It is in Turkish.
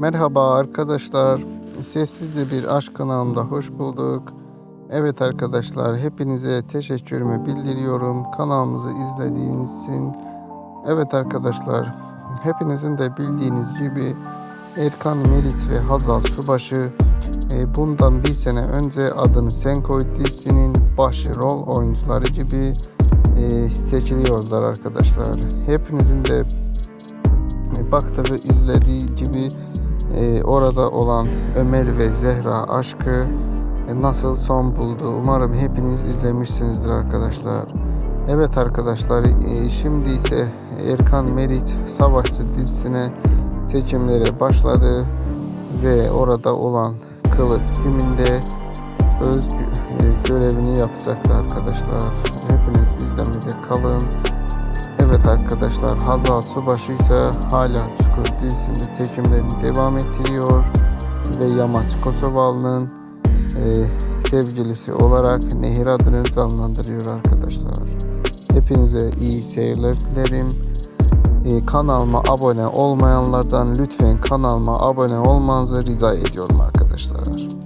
Merhaba arkadaşlar. Sessizce bir aşk kanalımda hoş bulduk. Evet arkadaşlar hepinize teşekkürümü bildiriyorum. Kanalımızı izlediğiniz için. Evet arkadaşlar hepinizin de bildiğiniz gibi Erkan Meriç ve Hazal Subaşı e, bundan bir sene önce adını Sen Koy dizisinin başrol oyuncuları gibi e, seçiliyorlar arkadaşlar. Hepinizin de e, baktığı izlediği gibi e, orada olan Ömer ve Zehra aşkı e, nasıl son buldu. Umarım hepiniz izlemişsinizdir arkadaşlar. Evet arkadaşlar e, şimdi ise Erkan Meriç Savaşçı dizisine seçimlere başladı ve orada olan Kılıç timinde öz e, görevini yapacaklar arkadaşlar. Hepiniz izlemede kalın. Evet arkadaşlar Hazal Subaşı ise hala Çukur dizisinde çekimlerini devam ettiriyor ve Yamaç Kosovalı'nın e, sevgilisi olarak Nehir adını canlandırıyor arkadaşlar. Hepinize iyi seyirler dilerim. E, kanalıma abone olmayanlardan lütfen kanalıma abone olmanızı rica ediyorum arkadaşlar.